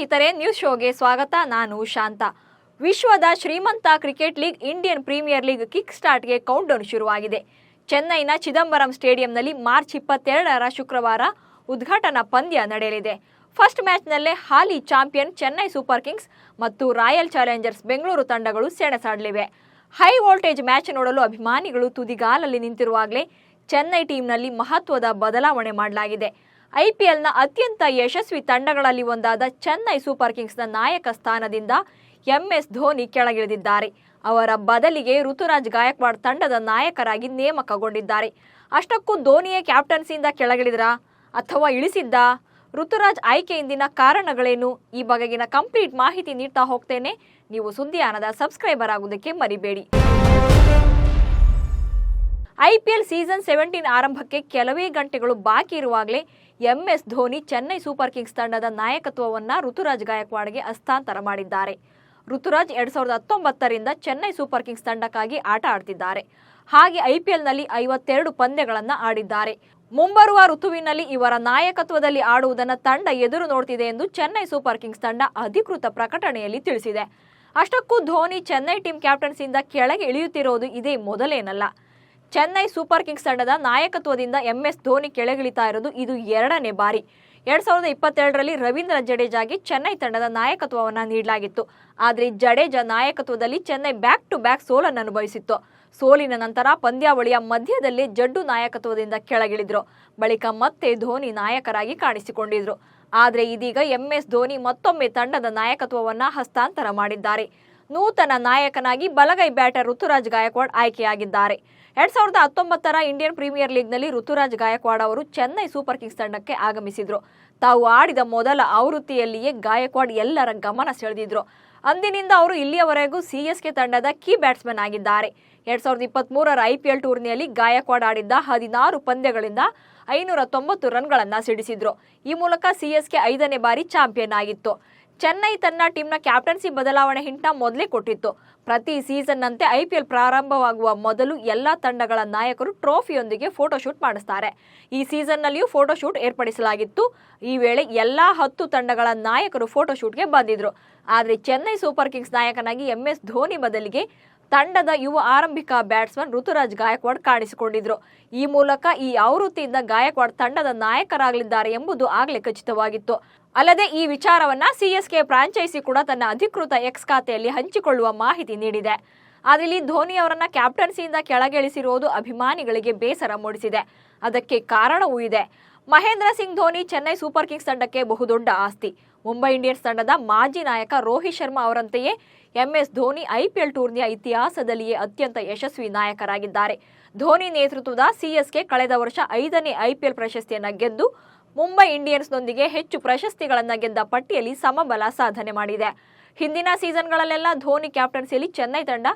ಸ್ನೇಹಿತರೆ, ನ್ಯೂಸ್ ಶೋಗೆ ಸ್ವಾಗತ. ನಾನು ಶಾಂತ. ವಿಶ್ವದ ಶ್ರೀಮಂತ cricket league, Indian premier league kick ಸ್ಟಾರ್ಟ್ಗೆ countdown ಶುರುವಾಗಿದೆ. ಚೆನ್ನೈನ ಚಿದಂಬರಂ ಸ್ಟೇಡಿಯಂನಲ್ಲಿ ಮಾರ್ಚ್ ಇಪ್ಪತ್ತೆರಡರ ಶುಕ್ರವಾರ ಉದ್ಘಾಟನಾ ಪಂದ್ಯ ನಡೆಯಲಿದೆ. ಫಸ್ಟ್ ಮ್ಯಾಚ್ನಲ್ಲೇ ಹಾಲಿ ಚಾಂಪಿಯನ್ ಚೆನ್ನೈ ಸೂಪರ್ ಕಿಂಗ್ಸ್ ಮತ್ತು ರಾಯಲ್ ಚಾಲೆಂಜರ್ಸ್ ಬೆಂಗಳೂರು ತಂಡಗಳು ಸೆಣಸಾಡಲಿವೆ. ಹೈ ವೋಲ್ಟೇಜ್ ಮ್ಯಾಚ್ ನೋಡಲು ಅಭಿಮಾನಿಗಳು ತುದಿಗಾಲಲ್ಲಿ ನಿಂತಿರುವಾಗಲೇ ಚೆನ್ನೈ ಟೀಮ್ನಲ್ಲಿ ಮಹತ್ವದ ಬದಲಾವಣೆ ಮಾಡಲಾಗಿದೆ. ಐಪಿಎಲ್ನ ಅತ್ಯಂತ ಯಶಸ್ವಿ ತಂಡಗಳಲ್ಲಿ ಒಂದಾದ ಚೆನ್ನೈ ಸೂಪರ್ ಕಿಂಗ್ಸ್ನ ನಾಯಕ ಸ್ಥಾನದಿಂದ ಎಂಎಸ್ ಧೋನಿ ಕೆಳಗಿಳಿದಿದ್ದಾರೆ. ಅವರ ಬದಲಿಗೆ ಋತುರಾಜ್ ಗಾಯಕ್ವಾಡ್ ತಂಡದ ನಾಯಕರಾಗಿ ನೇಮಕಗೊಂಡಿದ್ದಾರೆ. ಅಷ್ಟಕ್ಕೂ ಧೋನಿಯೇ ಕ್ಯಾಪ್ಟನ್ಸಿಯಿಂದ ಕೆಳಗಿಳಿದ್ರಾ ಅಥವಾ ಇಳಿಸಿದ್ದ? ಋತುರಾಜ್ ಆಯ್ಕೆಯಿಂದಿನ ಕಾರಣಗಳೇನು? ಈ ಬಗೆಗಿನ ಕಂಪ್ಲೀಟ್ ಮಾಹಿತಿ ನೀಡ್ತಾ ಹೋಗ್ತೇನೆ. ನೀವು ಸುದ್ದಿಯಾನದ ಸಬ್ಸ್ಕ್ರೈಬರ್ ಆಗುವುದಕ್ಕೆ ಮರಿಬೇಡಿ. ಐಪಿಎಲ್ ಸೀಸನ್ ಸೆವೆಂಟೀನ್ ಆರಂಭಕ್ಕೆ ಕೆಲವೇ ಗಂಟೆಗಳು ಬಾಕಿ ಇರುವಾಗಲೇ MS Dhoni Chennai super kings ತಂಡದ ನಾಯಕತ್ವವನ್ನು ಋತುರಾಜ್ ಗಾಯಕ್ವಾಡ್ಗೆ ಹಸ್ತಾಂತರ ಮಾಡಿದ್ದಾರೆ. ಋತುರಾಜ್ ಎರಡ್ ಸಾವಿರದ ಹತ್ತೊಂಬತ್ತರಿಂದ ಚೆನ್ನೈ ಸೂಪರ್ ಕಿಂಗ್ಸ್ ತಂಡಕ್ಕಾಗಿ ಆಟ ಆಡ್ತಿದ್ದಾರೆ. ಹಾಗೆ ಐಪಿಎಲ್ನಲ್ಲಿ ಐವತ್ತೆರಡು ಪಂದ್ಯಗಳನ್ನು ಆಡಿದ್ದಾರೆ. ಮುಂಬರುವ ಋತುವಿನಲ್ಲಿ ಇವರ ನಾಯಕತ್ವದಲ್ಲಿ ಆಡುವುದನ್ನು ತಂಡ ಎದುರು ನೋಡ್ತಿದೆ ಎಂದು ಚೆನ್ನೈ ಸೂಪರ್ ಕಿಂಗ್ಸ್ ತಂಡ ಅಧಿಕೃತ ಪ್ರಕಟಣೆಯಲ್ಲಿ ತಿಳಿಸಿದೆ. ಅಷ್ಟಕ್ಕೂ ಧೋನಿ ಚೆನ್ನೈ ಟೀಮ್ ಕ್ಯಾಪ್ಟನ್ಸಿಯಿಂದ ಕೆಳಗೆ ಇಳಿಯುತ್ತಿರೋದು ಇದೇ ಮೊದಲೇನಲ್ಲ. ಚೆನ್ನೈ ಸೂಪರ್ ಕಿಂಗ್ಸ್ ತಂಡದ ನಾಯಕತ್ವದಿಂದ ಎಂಎಸ್ ಧೋನಿ ಕೆಳಗಿಳಿತಾ ಇರೋದು ಇದು ಎರಡನೇ ಬಾರಿ. ಎರಡ್ ಸಾವಿರದ ಇಪ್ಪತ್ತೆರಡರಲ್ಲಿ ರವೀಂದ್ರ ಜಡೇಜಾಗೆ ಚೆನ್ನೈ ತಂಡದ ನಾಯಕತ್ವವನ್ನು ನೀಡಲಾಗಿತ್ತು. ಆದರೆ ಜಡೇಜಾ ನಾಯಕತ್ವದಲ್ಲಿ ಚೆನ್ನೈ ಬ್ಯಾಕ್ ಟು ಬ್ಯಾಕ್ ಸೋಲನ್ನು ಅನುಭವಿಸಿತ್ತು. ಸೋಲಿನ ನಂತರ ಪಂದ್ಯಾವಳಿಯ ಮಧ್ಯದಲ್ಲೇ ಜಡ್ಡು ನಾಯಕತ್ವದಿಂದ ಕೆಳಗಿಳಿದ್ರು. ಬಳಿಕ ಮತ್ತೆ ಧೋನಿ ನಾಯಕರಾಗಿ ಕಾಣಿಸಿಕೊಂಡಿದ್ರು. ಆದರೆ ಇದೀಗ ಎಂಎಸ್ ಧೋನಿ ಮತ್ತೊಮ್ಮೆ ತಂಡದ ನಾಯಕತ್ವವನ್ನು ಹಸ್ತಾಂತರ ಮಾಡಿದ್ದಾರೆ. ನೂತನ ನಾಯಕನಾಗಿ ಬಲಗೈ ಬ್ಯಾಟರ್ ಋತುರಾಜ್ ಗಾಯಕ್ವಾಡ್ ಆಯ್ಕೆಯಾಗಿದ್ದಾರೆ. ಎರಡ್ ಸಾವಿರದ ಹತ್ತೊಂಬತ್ತರ ಇಂಡಿಯನ್ ಪ್ರೀಮಿಯರ್ ಲೀಗ್ನಲ್ಲಿ ಋತುರಾಜ್ ಗಾಯಕ್ವಾಡ್ ಅವರು ಚೆನ್ನೈ ಸೂಪರ್ ಕಿಂಗ್ಸ್ ತಂಡಕ್ಕೆ ಆಗಮಿಸಿದ್ರು. ತಾವು ಆಡಿದ ಮೊದಲ ಆವೃತ್ತಿಯಲ್ಲಿಯೇ ಗಾಯಕ್ವಾಡ್ ಎಲ್ಲರ ಗಮನ ಸೆಳೆದಿದ್ರು. ಅಂದಿನಿಂದ ಅವರು ಇಲ್ಲಿಯವರೆಗೂ ಸಿಎಸ್ಕೆ ತಂಡದ ಕೀ ಬ್ಯಾಟ್ಸ್ಮನ್ ಆಗಿದ್ದಾರೆ. ಎರಡ್ ಸಾವಿರದ ಇಪ್ಪತ್ತ್ ಮೂರರ ಐಪಿಎಲ್ ಟೂರ್ನಿಯಲ್ಲಿ ಗಾಯಕ್ವಾಡ್ ಆಡಿದ್ದ ಹದಿನಾರು ಪಂದ್ಯಗಳಿಂದ ಐನೂರ ತೊಂಬತ್ತು ರನ್ಗಳನ್ನು ಸಿಡಿಸಿದ್ರು. ಈ ಮೂಲಕ ಸಿಎಸ್ಕೆ ಐದನೇ ಬಾರಿ ಚಾಂಪಿಯನ್ ಆಗಿತ್ತು. ಚೆನ್ನೈ ತನ್ನ ಟೀಮ್ನ ಕ್ಯಾಪ್ಟನ್ಸಿ ಬದಲಾವಣೆ ಹಿಂಟ ಮೊದಲೇ ಕೊಟ್ಟಿತ್ತು. ಪ್ರತಿ ಸೀಸನ್ನಂತೆ ಐಪಿಎಲ್ ಪ್ರಾರಂಭವಾಗುವ ಮೊದಲು ಎಲ್ಲ ತಂಡಗಳ ನಾಯಕರು ಟ್ರೋಫಿಯೊಂದಿಗೆ ಫೋಟೋಶೂಟ್ ಮಾಡಿಸ್ತಾರೆ. ಈ ಸೀಸನ್ನಲ್ಲಿಯೂ ಫೋಟೋಶೂಟ್ ಏರ್ಪಡಿಸಲಾಗಿತ್ತು. ಈ ವೇಳೆ ಎಲ್ಲ ಹತ್ತು ತಂಡಗಳ ನಾಯಕರು ಫೋಟೋಶೂಟ್ಗೆ ಬಂದಿದ್ರು. ಆದರೆ ಚೆನ್ನೈ ಸೂಪರ್ ಕಿಂಗ್ಸ್ ನಾಯಕನಾಗಿ ಎಂಎಸ್ ಧೋನಿ ಬದಲಿಗೆ ತಂಡದ ಯುವ ಆರಂಭಿಕ ಬ್ಯಾಟ್ಸ್ಮನ್ ಋತುರಾಜ್ ಗಾಯಕ್ವಾಡ್ ಕಾಣಿಸಿಕೊಂಡಿದ್ರು. ಈ ಮೂಲಕ ಈ ಆವೃತ್ತಿಯಿಂದ ಗಾಯಕ್ವಾಡ್ ತಂಡದ ನಾಯಕರಾಗಲಿದ್ದಾರೆ ಎಂಬುದು ಆಗಲೇ ಖಚಿತವಾಗಿತ್ತು. ಅಲ್ಲದೆ ಈ ವಿಚಾರವನ್ನ ಸಿಎಸ್ಕೆ ಫ್ರಾಂಚೈಸಿ ಕೂಡ ತನ್ನ ಅಧಿಕೃತ ಎಕ್ಸ್ ಖಾತೆಯಲ್ಲಿ ಹಂಚಿಕೊಳ್ಳುವ ಮಾಹಿತಿ ನೀಡಿದೆ. ಆದರೆ ಇಲ್ಲಿ ಧೋನಿ ಅವರನ್ನ ಕ್ಯಾಪ್ಟನ್ಸಿಯಿಂದ ಕೆಳಗಿಳಿಸಿರುವುದು ಅಭಿಮಾನಿಗಳಿಗೆ ಬೇಸರ ಮೂಡಿಸಿದೆ. ಅದಕ್ಕೆ ಕಾರಣವೂ ಇದೆ. ಮಹೇಂದ್ರ ಸಿಂಗ್ ಧೋನಿ ಚೆನ್ನೈ ಸೂಪರ್ ಕಿಂಗ್ಸ್ ತಂಡಕ್ಕೆ ಬಹುದೊಡ್ಡ ಆಸ್ತಿ. ಮುಂಬೈ ಇಂಡಿಯನ್ಸ್ ತಂಡದ ಮಾಜಿ ನಾಯಕ ರೋಹಿತ್ ಶರ್ಮಾ ಅವರಂತೆಯೇ ಎಂಎಸ್ ಧೋನಿ ಐಪಿಎಲ್ ಟೂರ್ನಿಯ ಇತಿಹಾಸದಲ್ಲಿಯೇ ಅತ್ಯಂತ ಯಶಸ್ವಿ ನಾಯಕರಾಗಿದ್ದಾರೆ. ಧೋನಿ ನೇತೃತ್ವದ ಸಿಎಸ್ಕೆ ಕಳೆದ ವರ್ಷ ಐದನೇ ಐಪಿಎಲ್ ಪ್ರಶಸ್ತಿಯನ್ನು ಗೆದ್ದು ಮುಂಬೈ ಇಂಡಿಯನ್ಸ್ನೊಂದಿಗೆ ಹೆಚ್ಚು ಪ್ರಶಸ್ತಿಗಳನ್ನು ಗೆದ್ದ ಪಟ್ಟಿಯಲ್ಲಿ ಸಮಬಲ ಸಾಧನೆ ಮಾಡಿದೆ. ಹಿಂದಿನ ಸೀಸನ್ಗಳಲ್ಲೆಲ್ಲ ಧೋನಿ ಕ್ಯಾಪ್ಟನ್ಸಿಯಲ್ಲಿ ಚೆನ್ನೈ ತಂಡ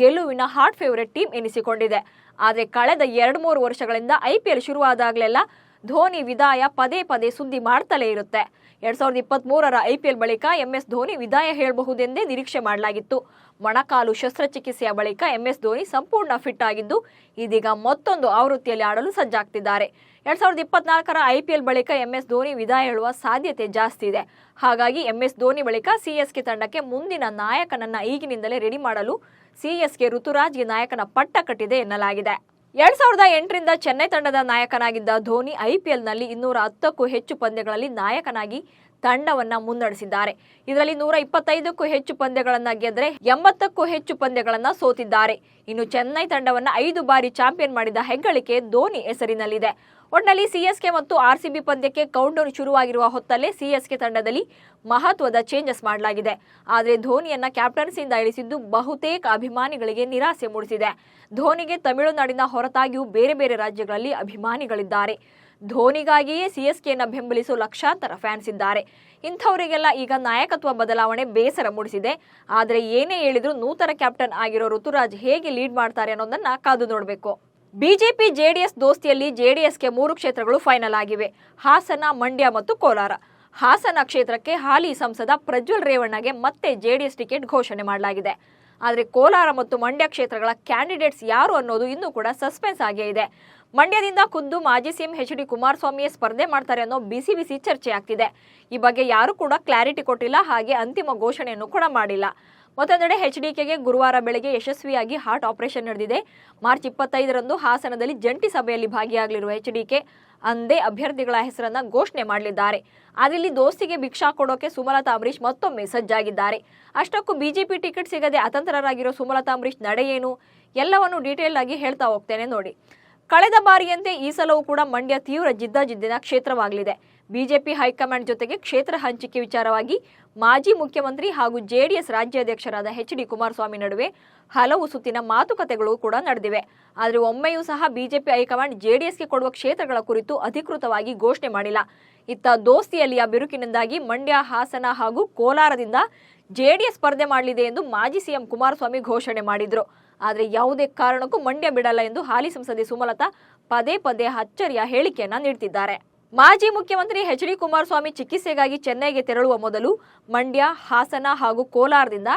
ಗೆಲುವಿನ ಹಾಟ್ ಫೇವರೆಟ್ ಟೀಮ್ ಎನಿಸಿಕೊಂಡಿದೆ. ಆದರೆ ಕಳೆದ ಎರಡು ಮೂರು ವರ್ಷಗಳಿಂದ ಐಪಿಎಲ್ ಶುರುವಾದಾಗಲೆಲ್ಲ ಧೋನಿ ವಿದಾಯ ಪದೇ ಪದೇ ಸುದ್ದಿ ಮಾಡ್ತಲೇ ಇರುತ್ತೆ. ಎರಡ್ ಸಾವಿರದ ಇಪ್ಪತ್ತ್ ಮೂರರ ಐಪಿಎಲ್ ಬಳಿಕ ಎಂಎಸ್ ಧೋನಿ ವಿದಾಯ ಹೇಳಬಹುದೆಂದೇ ನಿರೀಕ್ಷೆ ಮಾಡಲಾಗಿತ್ತು. ಮೊಣಕಾಲು ಶಸ್ತ್ರಚಿಕಿತ್ಸೆಯ ಬಳಿಕ ಎಂಎಸ್ ಧೋನಿ ಸಂಪೂರ್ಣ ಫಿಟ್ ಆಗಿದ್ದು, ಇದೀಗ ಮತ್ತೊಂದು ಆವೃತ್ತಿಯಲ್ಲಿ ಆಡಲು ಸಜ್ಜಾಗ್ತಿದ್ದಾರೆ. ಎರಡ್ ಸಾವಿರದ ಇಪ್ಪತ್ನಾಲ್ಕರ ಐಪಿಎಲ್ ಬಳಿಕ ಎಂಎಸ್ ಧೋನಿ ವಿದಾಯ ಹೇಳುವ ಸಾಧ್ಯತೆ ಜಾಸ್ತಿ ಇದೆ. ಹಾಗಾಗಿ ಎಂಎಸ್ ಧೋನಿ ಬಳಿಕ ಸಿಎಸ್ಕೆ ತಂಡಕ್ಕೆ ಮುಂದಿನ ನಾಯಕನನ್ನ ಈಗಿನಿಂದಲೇ ರೆಡಿ ಮಾಡಲು ಸಿಎಸ್ಕೆ ಋತುರಾಜ್ಗೆ ನಾಯಕನ ಪಟ್ಟ ಕಟ್ಟಿದೆ ಎನ್ನಲಾಗಿದೆ. ಎರಡ್ ಸಾವಿರದ ಎಂಟರಿಂದ ಚೆನ್ನೈ ತಂಡದ ನಾಯಕನಾಗಿದ್ದ ಧೋನಿ ಐಪಿಎಲ್ನಲ್ಲಿ ಇನ್ನೂರ ಹತ್ತಕ್ಕೂ ಹೆಚ್ಚು ಪಂದ್ಯಗಳಲ್ಲಿ ನಾಯಕನಾಗಿ ತಂಡವನ್ನ ಮುನ್ನಡೆಸಿದ್ದಾರೆ. ಇದರಲ್ಲಿ ನೂರ ಇಪ್ಪತ್ತೈದಕ್ಕೂ ಹೆಚ್ಚು ಪಂದ್ಯಗಳನ್ನ ಗೆದ್ದರೆ ಎಂಬತ್ತಕ್ಕೂ ಹೆಚ್ಚು ಪಂದ್ಯಗಳನ್ನ ಸೋತಿದ್ದಾರೆ. ಇನ್ನು ಚೆನ್ನೈ ತಂಡವನ್ನ ಐದು ಬಾರಿ ಚಾಂಪಿಯನ್ ಮಾಡಿದ ಹೆಗ್ಗಳಿಕೆ ಧೋನಿ ಹೆಸರಿನಲ್ಲಿದೆ. ಒಟ್ನಲ್ಲಿ ಸಿಎಸ್ಕೆ ಮತ್ತು ಆರ್ಸಿಬಿ ಪಂದ್ಯಕ್ಕೆ ಕೌಂಟೌನ್ ಶುರುವಾಗಿರುವ ಹೊತ್ತಲ್ಲೇ ಸಿಎಸ್ಕೆ ತಂಡದಲ್ಲಿ ಮಹತ್ವದ ಚೇಂಜಸ್ ಮಾಡಲಾಗಿದೆ. ಆದರೆ ಧೋನಿಯನ್ನ ಕ್ಯಾಪ್ಟನ್ಸಿಯಿಂದ ಇಳಿಸಿದ್ದು ಬಹುತೇಕ ಅಭಿಮಾನಿಗಳಿಗೆ ನಿರಾಸೆ ಮೂಡಿಸಿದೆ. ಧೋನಿಗೆ ತಮಿಳುನಾಡಿನ ಹೊರತಾಗಿಯೂ ಬೇರೆ ಬೇರೆ ರಾಜ್ಯಗಳಲ್ಲಿ ಅಭಿಮಾನಿಗಳಿದ್ದಾರೆ. ಧೋನಿಗಾಗಿಯೇ ಸಿಎಸ್ಕೆಯನ್ನು ಬೆಂಬಲಿಸುವ ಲಕ್ಷಾಂತರ ಫ್ಯಾನ್ಸ್ ಇದ್ದಾರೆ. ಇಂಥವರಿಗೆಲ್ಲ ಈಗ ನಾಯಕತ್ವ ಬದಲಾವಣೆ ಬೇಸರ ಮೂಡಿಸಿದೆ. ಆದರೆ ಏನೇ ಹೇಳಿದರೂ ನೂತನ ಕ್ಯಾಪ್ಟನ್ ಆಗಿರೋ ಋತುರಾಜ್ ಹೇಗೆ ಲೀಡ್ ಮಾಡ್ತಾರೆ ಅನ್ನೋದನ್ನ ಕಾದು ನೋಡಬೇಕು. ಬಿಜೆಪಿ ಜೆಡಿಎಸ್ ದೋಸ್ತಿಯಲ್ಲಿ ಜೆಡಿಎಸ್ಗೆ ಮೂರು ಕ್ಷೇತ್ರಗಳು ಫೈನಲ್ ಆಗಿವೆ. ಹಾಸನ, ಮಂಡ್ಯ ಮತ್ತು ಕೋಲಾರ. ಹಾಸನ ಕ್ಷೇತ್ರಕ್ಕೆ ಹಾಲಿ ಸಂಸದ ಪ್ರಜ್ವಲ್ ರೇವಣ್ಣಗೆ ಮತ್ತೆ ಜೆಡಿಎಸ್ ಟಿಕೆಟ್ ಘೋಷಣೆ ಮಾಡಲಾಗಿದೆ. ಆದರೆ ಕೋಲಾರ ಮತ್ತು ಮಂಡ್ಯ ಕ್ಷೇತ್ರಗಳ ಕ್ಯಾಂಡಿಡೇಟ್ಸ್ ಯಾರು ಅನ್ನೋದು ಇನ್ನೂ ಕೂಡ ಸಸ್ಪೆನ್ಸ್ ಆಗೇ ಇದೆ. ಮಂಡ್ಯದಿಂದ ಖುದ್ದು ಮಾಜಿ ಸಿಎಂ ಎಚ್ ಡಿ ಕುಮಾರಸ್ವಾಮಿಯೇ ಸ್ಪರ್ಧೆ ಮಾಡ್ತಾರೆ ಅನ್ನೋ ಬಿಸಿ ಬಿಸಿ ಚರ್ಚೆ ಆಗ್ತಿದೆ. ಈ ಬಗ್ಗೆ ಯಾರು ಕೂಡ ಕ್ಲಾರಿಟಿ ಕೊಟ್ಟಿಲ್ಲ, ಹಾಗೆ ಅಂತಿಮ ಘೋಷಣೆಯನ್ನು ಕೂಡ ಮಾಡಿಲ್ಲ. ಮತ್ತೊಂದೆಡೆ ಎಚ್ಡಿಕೆಗೆ ಗುರುವಾರ ಬೆಳಗ್ಗೆ ಯಶಸ್ವಿಯಾಗಿ ಹಾರ್ಟ್ ಆಪರೇಷನ್ ನಡೆದಿದೆ. ಮಾರ್ಚ್ ಇಪ್ಪತ್ತೈದರಂದು ಹಾಸನದಲ್ಲಿ ಜಂಟಿ ಸಭೆಯಲ್ಲಿ ಭಾಗಿಯಾಗಲಿರುವ ಎಚ್ಡಿಕೆ ಅಂದೇ ಅಭ್ಯರ್ಥಿಗಳ ಹೆಸರನ್ನ ಘೋಷಣೆ ಮಾಡಲಿದ್ದಾರೆ. ಅದರಲ್ಲಿ ದೋಸ್ತಿಗೆ ಭಿಕ್ಷಾ ಕೊಡೋಕೆ ಸುಮಲತಾ ಅಂಬರೀಶ್ ಮತ್ತೊಮ್ಮೆ ಸಜ್ಜಾಗಿದ್ದಾರೆ. ಅಷ್ಟಕ್ಕೂ ಬಿಜೆಪಿ ಟಿಕೆಟ್ ಸಿಗದೆ ಅತಂತ್ರರಾಗಿರೋ ಸುಮಲತಾ ಅಂಬರೀಶ್ ನಡೆ ಏನು? ಎಲ್ಲವನ್ನು ಡೀಟೇಲ್ ಆಗಿ ಹೇಳ್ತಾ ಹೋಗ್ತೇನೆ ನೋಡಿ. ಕಳೆದ ಬಾರಿಯಂತೆ ಈ ಸಲವೂ ಕೂಡ ಮಂಡ್ಯ ತೀವ್ರ ಜಿದ್ದಾಜಿದ್ದಿನ ಕ್ಷೇತ್ರವಾಗಲಿದೆ. ಬಿಜೆಪಿ ಹೈಕಮಾಂಡ್ ಜೊತೆಗೆ ಕ್ಷೇತ್ರ ಹಂಚಿಕೆ ವಿಚಾರವಾಗಿ ಮಾಜಿ ಮುಖ್ಯಮಂತ್ರಿ ಹಾಗೂ ಜೆಡಿಎಸ್ ರಾಜ್ಯಾಧ್ಯಕ್ಷರಾದ ಎಚ್ ಡಿ ಕುಮಾರಸ್ವಾಮಿ ನಡುವೆ ಹಲವು ಸುತ್ತಿನ ಮಾತುಕತೆಗಳು ಕೂಡ ನಡೆದಿವೆ. ಆದರೆ ಒಮ್ಮೆಯೂ ಸಹ ಬಿಜೆಪಿ ಹೈಕಮಾಂಡ್ ಜೆಡಿಎಸ್ಗೆ ಕೊಡುವ ಕ್ಷೇತ್ರಗಳ ಕುರಿತು ಅಧಿಕೃತವಾಗಿ ಘೋಷಣೆ ಮಾಡಿಲ್ಲ. ಇತ್ತ ದೋಸ್ತಿಯಲ್ಲಿಯ ಬಿರುಕಿನಿಂದಾಗಿ ಮಂಡ್ಯ, ಹಾಸನ ಹಾಗೂ ಕೋಲಾರದಿಂದ ಜೆಡಿಎಸ್ ಸ್ಪರ್ಧೆ ಮಾಡಲಿದೆ ಎಂದು ಮಾಜಿ ಸಿಎಂ ಕುಮಾರಸ್ವಾಮಿ ಘೋಷಣೆ ಮಾಡಿದ್ರು. ಆದರೆ ಯಾವುದೇ ಕಾರಣಕ್ಕೂ ಮಂಡ್ಯ ಬಿಡಲ್ಲ ಎಂದು ಹಾಲಿ ಸಂಸದೆ ಸುಮಲತಾ ಪದೇ ಪದೇ ಅಚ್ಚರಿಯ ಹೇಳಿಕೆಯನ್ನ ನೀಡುತ್ತಿದ್ದಾರೆ ಮಾಜಿ ಮುಖ್ಯಮಂತ್ರಿ ಎಚ್ ಡಿ ಕುಮಾರಸ್ವಾಮಿ ಚಿಕಿತ್ಸೆಗಾಗಿ ಚೆನ್ನೈಗೆ ತೆರಳುವ ಮೊದಲು ಮಂಡ್ಯ, ಹಾಸನ ಹಾಗೂ ಕೋಲಾರದಿಂದ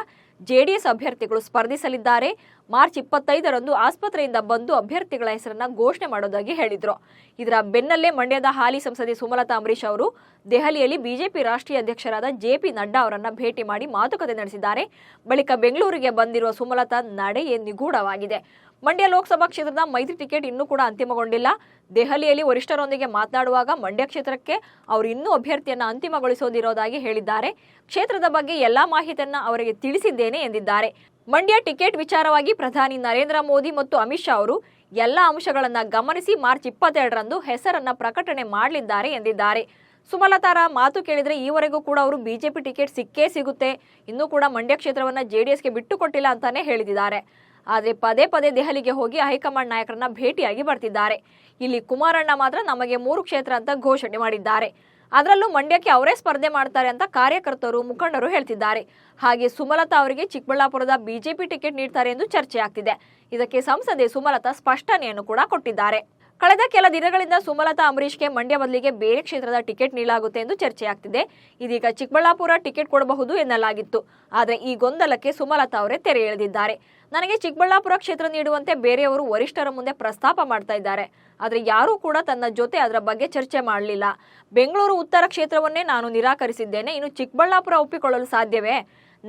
ಜೆಡಿಎಸ್ ಅಭ್ಯರ್ಥಿಗಳು ಸ್ಪರ್ಧಿಸಲಿದ್ದಾರೆ. ಮಾರ್ಚ್ ಇಪ್ಪತ್ತೈದರಂದು ಆಸ್ಪತ್ರೆಯಿಂದ ಬಂದು ಅಭ್ಯರ್ಥಿಗಳ ಹೆಸರನ್ನ ಘೋಷಣೆ ಮಾಡೋದಾಗಿ ಹೇಳಿದ್ರು. ಇದರ ಬೆನ್ನಲ್ಲೇ ಮಂಡ್ಯದ ಹಾಲಿ ಸಂಸದೆ ಸುಮಲತಾ ಅಂಬರೀಶ್ ಅವರು ದೆಹಲಿಯಲ್ಲಿ ಬಿಜೆಪಿ ರಾಷ್ಟ್ರೀಯ ಅಧ್ಯಕ್ಷರಾದ ಜೆಪಿ ನಡ್ಡಾ ಅವರನ್ನ ಭೇಟಿ ಮಾಡಿ ಮಾತುಕತೆ ನಡೆಸಿದ್ದಾರೆ. ಬಳಿಕ ಬೆಂಗಳೂರಿಗೆ ಬಂದಿರುವ ಸುಮಲತಾ ನಡೆಯೇ ನಿಗೂಢವಾಗಿದೆ. ಮಂಡ್ಯ ಲೋಕಸಭಾ ಕ್ಷೇತ್ರದ ಮೈತ್ರಿ ಟಿಕೆಟ್ ಇನ್ನೂ ಕೂಡ ಅಂತಿಮಗೊಂಡಿಲ್ಲ. ದೆಹಲಿಯಲ್ಲಿ ವರಿಷ್ಠರೊಂದಿಗೆ ಮಾತನಾಡುವಾಗ ಮಂಡ್ಯ ಕ್ಷೇತ್ರಕ್ಕೆ ಅವರು ಇನ್ನೂ ಅಭ್ಯರ್ಥಿಯನ್ನು ಅಂತಿಮಗೊಳಿಸೋದಿರೋದಾಗಿ ಹೇಳಿದ್ದಾರೆ. ಕ್ಷೇತ್ರದ ಬಗ್ಗೆ ಎಲ್ಲಾ ಮಾಹಿತಿಯನ್ನು ಅವರಿಗೆ ತಿಳಿಸಿದ್ದೇನೆ ಎಂದಿದ್ದಾರೆ. ಮಂಡ್ಯ ಟಿಕೆಟ್ ವಿಚಾರವಾಗಿ ಪ್ರಧಾನಿ ನರೇಂದ್ರ ಮೋದಿ ಮತ್ತು ಅಮಿತ್ ಶಾ ಅವರು ಎಲ್ಲ ಅಂಶಗಳನ್ನು ಗಮನಿಸಿ ಮಾರ್ಚ್ ಇಪ್ಪತ್ತೆರಡರಂದು ಹೆಸರನ್ನ ಪ್ರಕಟಣೆ ಮಾಡಲಿದ್ದಾರೆ ಎಂದಿದ್ದಾರೆ. ಸುಮಲತಾರ ಮಾತು ಕೇಳಿದರೆ ಈವರೆಗೂ ಕೂಡ ಅವರು ಬಿಜೆಪಿ ಟಿಕೆಟ್ ಸಿಕ್ಕೇ ಸಿಗುತ್ತೆ. ಇನ್ನೂ ಕೂಡ ಮಂಡ್ಯ ಕ್ಷೇತ್ರವನ್ನ ಜೆಡಿಎಸ್ಗೆ ಬಿಟ್ಟು ಕೊಟ್ಟಿಲ್ಲ ಅಂತಾನೆ ಹೇಳಿದ್ದಾರೆ. ಆದರೆ ಪದೇ ಪದೇ ದೆಹಲಿಗೆ ಹೋಗಿ ಹೈಕಮಾಂಡ್ ನಾಯಕರನ್ನ ಭೇಟಿಯಾಗಿ ಬರ್ತಿದ್ದಾರೆ. ಇಲ್ಲಿ ಕುಮಾರಣ್ಣ ಮಾತ್ರ ನಮಗೆ ಮೂರು ಕ್ಷೇತ್ರ ಅಂತ ಘೋಷಣೆ ಮಾಡಿದ್ದಾರೆ. ಅದರಲ್ಲೂ ಮಂಡ್ಯಕ್ಕೆ ಅವರೇ ಸ್ಪರ್ಧೆ ಮಾಡ್ತಾರೆ ಅಂತ ಕಾರ್ಯಕರ್ತರು, ಮುಖಂಡರು ಹೇಳ್ತಿದ್ದಾರೆ. ಹಾಗೆ ಸುಮಲತಾ ಅವರಿಗೆ ಚಿಕ್ಕಬಳ್ಳಾಪುರದ ಬಿಜೆಪಿ ಟಿಕೆಟ್ ನೀಡ್ತಾರೆ ಎಂದು ಚರ್ಚೆ ಆಗ್ತಿದೆ ಇದಕ್ಕೆ ಸಂಸದೆ ಸುಮಲತಾ ಸ್ಪಷ್ಟನೆಯನ್ನು ಕೂಡ ಕೊಟ್ಟಿದ್ದಾರೆ. ಕಳೆದ ಕೆಲ ದಿನಗಳಿಂದ ಸುಮಲತಾ ಅಂಬರೀಷ್ಗೆ ಮಂಡ್ಯ ಬದಲಿಗೆ ಬೇರೆ ಕ್ಷೇತ್ರದ ಟಿಕೆಟ್ ನೀಡಲಾಗುತ್ತೆ ಎಂದು ಚರ್ಚೆಯಾಗ್ತಿದೆ. ಇದೀಗ ಚಿಕ್ಕಬಳ್ಳಾಪುರ ಟಿಕೆಟ್ ಕೊಡಬಹುದು ಎನ್ನಲಾಗಿತ್ತು. ಆದರೆ ಈ ಗೊಂದಲಕ್ಕೆ ಸುಮಲತಾ ಅವರೇ ತೆರೆ ಎಳೆದಿದ್ದಾರೆ. ನನಗೆ ಚಿಕ್ಕಬಳ್ಳಾಪುರ ಕ್ಷೇತ್ರ ನೀಡುವಂತೆ ಬೇರೆಯವರು ವರಿಷ್ಠರ ಮುಂದೆ ಪ್ರಸ್ತಾಪ ಮಾಡ್ತಾ ಇದ್ದಾರೆ. ಆದರೆ ಯಾರೂ ಕೂಡ ತನ್ನ ಜೊತೆ ಅದರ ಬಗ್ಗೆ ಚರ್ಚೆ ಮಾಡಲಿಲ್ಲ. ಬೆಂಗಳೂರು ಉತ್ತರ ಕ್ಷೇತ್ರವನ್ನೇ ನಾನು ನಿರಾಕರಿಸಿದ್ದೇನೆ. ಇನ್ನು ಚಿಕ್ಕಬಳ್ಳಾಪುರ ಒಪ್ಪಿಕೊಳ್ಳಲು ಸಾಧ್ಯವೇ?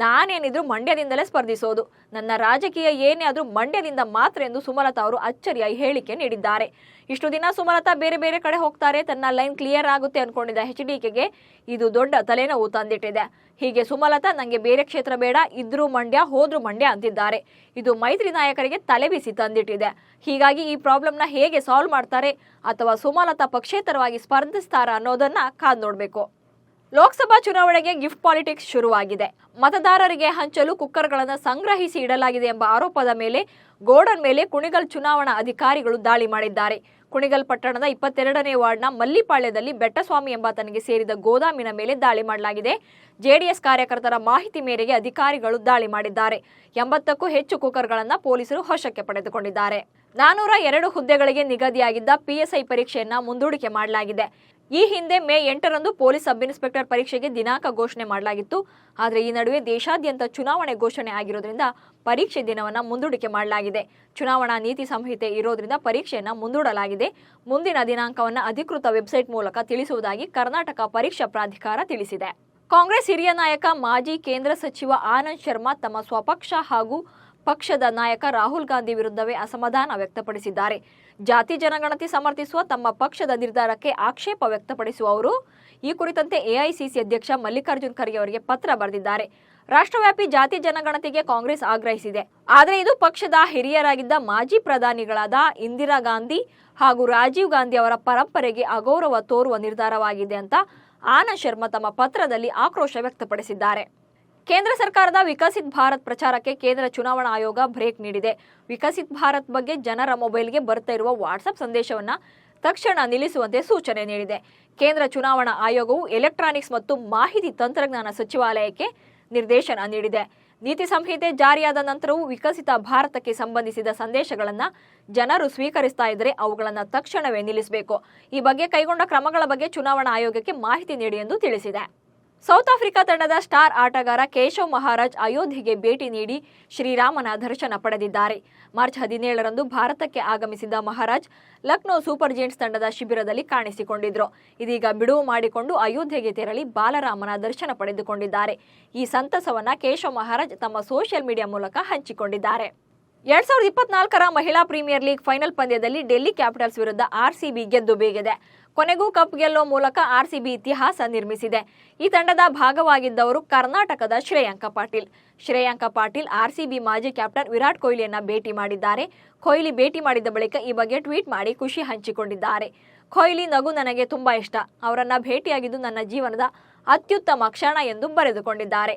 ನಾನೇನಿದ್ರು ಮಂಡ್ಯದಿಂದಲೇ ಸ್ಪರ್ಧಿಸೋದು. ನನ್ನ ರಾಜಕೀಯ ಏನೇ ಆದರೂ ಮಂಡ್ಯದಿಂದ ಮಾತ್ರ ಎಂದು ಸುಮಲತಾ ಅವರು ಅಚ್ಚರಿಯ ಹೇಳಿಕೆ ನೀಡಿದ್ದಾರೆ. ಇಷ್ಟು ದಿನ ಸುಮಲತಾ ಬೇರೆ ಬೇರೆ ಕಡೆ ಹೋಗ್ತಾರೆ, ತನ್ನ ಲೈನ್ ಕ್ಲಿಯರ್ ಆಗುತ್ತೆ ಅನ್ಕೊಂಡಿದ್ದ ಎಚ್ ಡಿಕೆಗೆ ಇದು ದೊಡ್ಡ ತಲೆನೋವು ತಂದಿಟ್ಟಿದೆ. ಹೀಗೆ ಸುಮಲತಾ, ನಂಗೆ ಬೇರೆ ಕ್ಷೇತ್ರ ಬೇಡ, ಇದ್ರೂ ಮಂಡ್ಯ, ಹೋದ್ರು ಮಂಡ್ಯ ಅಂತಿದ್ದಾರೆ. ಇದು ಮೈತ್ರಿ ನಾಯಕರಿಗೆ ತಲೆಬಿಸಿ ತಂದಿಟ್ಟಿದೆ. ಹೀಗಾಗಿ ಈ ಪ್ರಾಬ್ಲಮ್ನ ಹೇಗೆ ಸಾಲ್ವ್ ಮಾಡ್ತಾರೆ ಅಥವಾ ಸುಮಲತಾ ಪಕ್ಷೇತರವಾಗಿ ಸ್ಪರ್ಧಿಸ್ತಾರಾ ಅನ್ನೋದನ್ನ ಕಾದ್ ನೋಡ್ಬೇಕು. ಲೋಕಸಭಾ ಚುನಾವಣೆಗೆ ಗಿಫ್ಟ್ ಪಾಲಿಟಿಕ್ಸ್ ಶುರುವಾಗಿದೆ. ಮತದಾರರಿಗೆ ಹಂಚಲು ಕುಕ್ಕರ್ಗಳನ್ನು ಸಂಗ್ರಹಿಸಿ ಇಡಲಾಗಿದೆ ಎಂಬ ಆರೋಪದ ಮೇಲೆ ಗೋಡನ್ ಮೇಲೆ ಕುಣಿಗಲ್ ಚುನಾವಣಾ ಅಧಿಕಾರಿಗಳು ದಾಳಿ ಮಾಡಿದ್ದಾರೆ. ಕುಣಿಗಲ್ ಪಟ್ಟಣದ ಇಪ್ಪತ್ತೆರಡನೇ ವಾರ್ಡ್ನ ಮಲ್ಲಿಪಾಳ್ಯದಲ್ಲಿ ಬೆಟ್ಟಸ್ವಾಮಿ ಎಂಬಾತನಿಗೆ ಸೇರಿದ ಗೋದಾಮಿನ ಮೇಲೆ ದಾಳಿ ಮಾಡಲಾಗಿದೆ. ಜೆಡಿಎಸ್ ಕಾರ್ಯಕರ್ತರ ಮಾಹಿತಿ ಮೇರೆಗೆ ಅಧಿಕಾರಿಗಳು ದಾಳಿ ಮಾಡಿದ್ದಾರೆ. ಎಂಬತ್ತಕ್ಕೂ ಹೆಚ್ಚು ಕುಕ್ಕರ್ಗಳನ್ನು ಪೊಲೀಸರು ವಶಕ್ಕೆ ಪಡೆದುಕೊಂಡಿದ್ದಾರೆ. ನಾನೂರ ಎರಡು ಹುದ್ದೆಗಳಿಗೆ ನಿಗದಿಯಾಗಿದ್ದ ಪಿಎಸ್ಐ ಪರೀಕ್ಷೆಯನ್ನ ಮುಂದೂಡಿಕೆ ಮಾಡಲಾಗಿದೆ. ಈ ಹಿಂದೆ ಮೇ ಎಂಟರಂದು ಪೊಲೀಸ್ ಸಬ್ ಇನ್ಸ್ಪೆಕ್ಟರ್ ಪರೀಕ್ಷೆಗೆ ದಿನಾಂಕ ಘೋಷಣೆ ಮಾಡಲಾಗಿತ್ತು. ಆದರೆ ಈ ನಡುವೆ ದೇಶಾದ್ಯಂತ ಚುನಾವಣೆ ಘೋಷಣೆ ಆಗಿರೋದ್ರಿಂದ ಪರೀಕ್ಷೆ ದಿನವನ್ನು ಮುಂದೂಡಿಕೆ ಮಾಡಲಾಗಿದೆ. ಚುನಾವಣಾ ನೀತಿ ಸಂಹಿತೆ ಇರೋದ್ರಿಂದ ಪರೀಕ್ಷೆಯನ್ನು ಮುಂದೂಡಲಾಗಿದೆ. ಮುಂದಿನ ದಿನಾಂಕವನ್ನು ಅಧಿಕೃತ ವೆಬ್ಸೈಟ್ ಮೂಲಕ ತಿಳಿಸುವುದಾಗಿ ಕರ್ನಾಟಕ ಪರೀಕ್ಷಾ ಪ್ರಾಧಿಕಾರ ತಿಳಿಸಿದೆ. ಕಾಂಗ್ರೆಸ್ ಹಿರಿಯ ನಾಯಕ, ಮಾಜಿ ಕೇಂದ್ರ ಸಚಿವ ಆನಂದ್ ಶರ್ಮಾ ತಮ್ಮ ಸ್ವಪಕ್ಷ ಹಾಗೂ ಪಕ್ಷದ ನಾಯಕ ರಾಹುಲ್ ಗಾಂಧಿ ವಿರುದ್ಧವೇ ಅಸಮಾಧಾನ ವ್ಯಕ್ತಪಡಿಸಿದ್ದಾರೆ. ಜಾತಿ ಜನಗಣತಿ ಸಮರ್ಥಿಸುವ ತಮ್ಮ ಪಕ್ಷದ ನಿರ್ಧಾರಕ್ಕೆ ಆಕ್ಷೇಪ ವ್ಯಕ್ತಪಡಿಸುವ ಅವರು ಈ ಕುರಿತಂತೆ ಎಐಸಿಸಿ ಅಧ್ಯಕ್ಷ ಮಲ್ಲಿಕಾರ್ಜುನ್ ಖರ್ಗೆ ಅವರಿಗೆ ಪತ್ರ ಬರೆದಿದ್ದಾರೆ. ರಾಷ್ಟ್ರವ್ಯಾಪಿ ಜಾತಿ ಜನಗಣತಿಗೆ ಕಾಂಗ್ರೆಸ್ ಆಗ್ರಹಿಸಿದೆ. ಆದರೆ ಇದು ಪಕ್ಷದ ಹಿರಿಯರಾಗಿದ್ದ ಮಾಜಿ ಪ್ರಧಾನಿಗಳಾದ ಇಂದಿರಾ ಗಾಂಧಿ ಹಾಗೂ ರಾಜೀವ್ ಗಾಂಧಿ ಅವರ ಪರಂಪರೆಗೆ ಅಗೌರವ ತೋರುವ ನಿರ್ಧಾರವಾಗಿದೆ ಅಂತ ಆನಂದ್ ಶರ್ಮಾ ತಮ್ಮ ಪತ್ರದಲ್ಲಿ ಆಕ್ರೋಶ ವ್ಯಕ್ತಪಡಿಸಿದ್ದಾರೆ. ಕೇಂದ್ರ ಸರ್ಕಾರದ ವಿಕಸಿತ್ ಭಾರತ್ ಪ್ರಚಾರಕ್ಕೆ ಕೇಂದ್ರ ಚುನಾವಣಾ ಆಯೋಗ ಬ್ರೇಕ್ ನೀಡಿದೆ. ವಿಕಸಿತ್ ಭಾರತ್ ಬಗ್ಗೆ ಜನರ ಮೊಬೈಲ್ಗೆ ಬರ್ತಾ ಇರುವ ವಾಟ್ಸ್ಆಪ್ ಸಂದೇಶವನ್ನ ತಕ್ಷಣ ನಿಲ್ಲಿಸುವಂತೆ ಸೂಚನೆ ನೀಡಿದೆ. ಕೇಂದ್ರ ಚುನಾವಣಾ ಆಯೋಗವು ಎಲೆಕ್ಟ್ರಾನಿಕ್ಸ್ ಮತ್ತು ಮಾಹಿತಿ ತಂತ್ರಜ್ಞಾನ ಸಚಿವಾಲಯಕ್ಕೆ ನಿರ್ದೇಶನ ನೀಡಿದೆ. ನೀತಿ ಸಂಹಿತೆ ಜಾರಿಯಾದ ನಂತರವೂ ವಿಕಸಿತ ಭಾರತಕ್ಕೆ ಸಂಬಂಧಿಸಿದ ಸಂದೇಶಗಳನ್ನು ಜನರು ಸ್ವೀಕರಿಸ್ತಾ ಇದ್ದರೆ ಅವುಗಳನ್ನು ತಕ್ಷಣವೇ ನಿಲ್ಲಿಸಬೇಕು. ಈ ಬಗ್ಗೆ ಕೈಗೊಂಡ ಕ್ರಮಗಳ ಬಗ್ಗೆ ಚುನಾವಣಾ ಆಯೋಗಕ್ಕೆ ಮಾಹಿತಿ ನೀಡಿ ಎಂದು ತಿಳಿಸಿದೆ. ಸೌತ್ ಆಫ್ರಿಕಾ ತಂಡದ ಸ್ಟಾರ್ ಆಟಗಾರ ಕೇಶವ್ ಮಹಾರಾಜ್ ಅಯೋಧ್ಯೆಗೆ ಭೇಟಿ ನೀಡಿ ಶ್ರೀರಾಮನ ದರ್ಶನ ಪಡೆದಿದ್ದಾರೆ. ಮಾರ್ಚ್ ಹದಿನೇಳರಂದು ಭಾರತಕ್ಕೆ ಆಗಮಿಸಿದ ಮಹಾರಾಜ್ ಲಕ್ನೋ ಸೂಪರ್ ಜೇಂಟ್ಸ್ ತಂಡದ ಶಿಬಿರದಲ್ಲಿ ಕಾಣಿಸಿಕೊಂಡಿದ್ರು. ಇದೀಗ ಬಿಡುವು ಮಾಡಿಕೊಂಡು ಅಯೋಧ್ಯೆಗೆ ತೆರಳಿ ಬಾಲರಾಮನ ದರ್ಶನ ಪಡೆದುಕೊಂಡಿದ್ದಾರೆ. ಈ ಸಂತಸವನ್ನ ಕೇಶವ್ ಮಹಾರಾಜ್ ತಮ್ಮ ಸೋಷಿಯಲ್ ಮೀಡಿಯಾ ಮೂಲಕ ಹಂಚಿಕೊಂಡಿದ್ದಾರೆ. ಎರಡ್ ಸಾವಿರದ ಇಪ್ಪತ್ನಾಲ್ಕರ ಮಹಿಳಾ ಪ್ರೀಮಿಯರ್ ಲೀಗ್ ಫೈನಲ್ ಪಂದ್ಯದಲ್ಲಿ ಡೆಲ್ಲಿ ಕ್ಯಾಪಿಟಲ್ಸ್ ವಿರುದ್ಧ ಆರ್ಸಿಬಿ ಗೆದ್ದು ಬೇಗಿದೆ. ಕೊನೆಗೂ ಕಪ್ ಗೆಲ್ಲೋ ಮೂಲಕ ಆರ್ಸಿಬಿ ಇತಿಹಾಸ ನಿರ್ಮಿಸಿದೆ. ಈ ತಂಡದ ಭಾಗವಾಗಿದ್ದವರು ಕರ್ನಾಟಕದ ಶ್ರೇಯಾಂಕ ಪಾಟೀಲ್. ಶ್ರೇಯಾಂಕ ಪಾಟೀಲ್ ಆರ್ಸಿಬಿ ಮಾಜಿ ಕ್ಯಾಪ್ಟನ್ ವಿರಾಟ್ ಕೊಹ್ಲಿಯನ್ನ ಭೇಟಿ ಮಾಡಿದ್ದಾರೆ. ಕೊಹ್ಲಿ ಭೇಟಿ ಮಾಡಿದ ಬಳಿಕ ಈ ಬಗ್ಗೆ ಟ್ವೀಟ್ ಮಾಡಿ ಖುಷಿ ಹಂಚಿಕೊಂಡಿದ್ದಾರೆ. ಕೊಹ್ಲಿ ನಗು ನನಗೆ ತುಂಬಾ ಇಷ್ಟ. ಅವರನ್ನ ಭೇಟಿಯಾಗಿದ್ದು ನನ್ನ ಜೀವನದ ಅತ್ಯುತ್ತಮ ಕ್ಷಣ ಎಂದು ಬರೆದುಕೊಂಡಿದ್ದಾರೆ.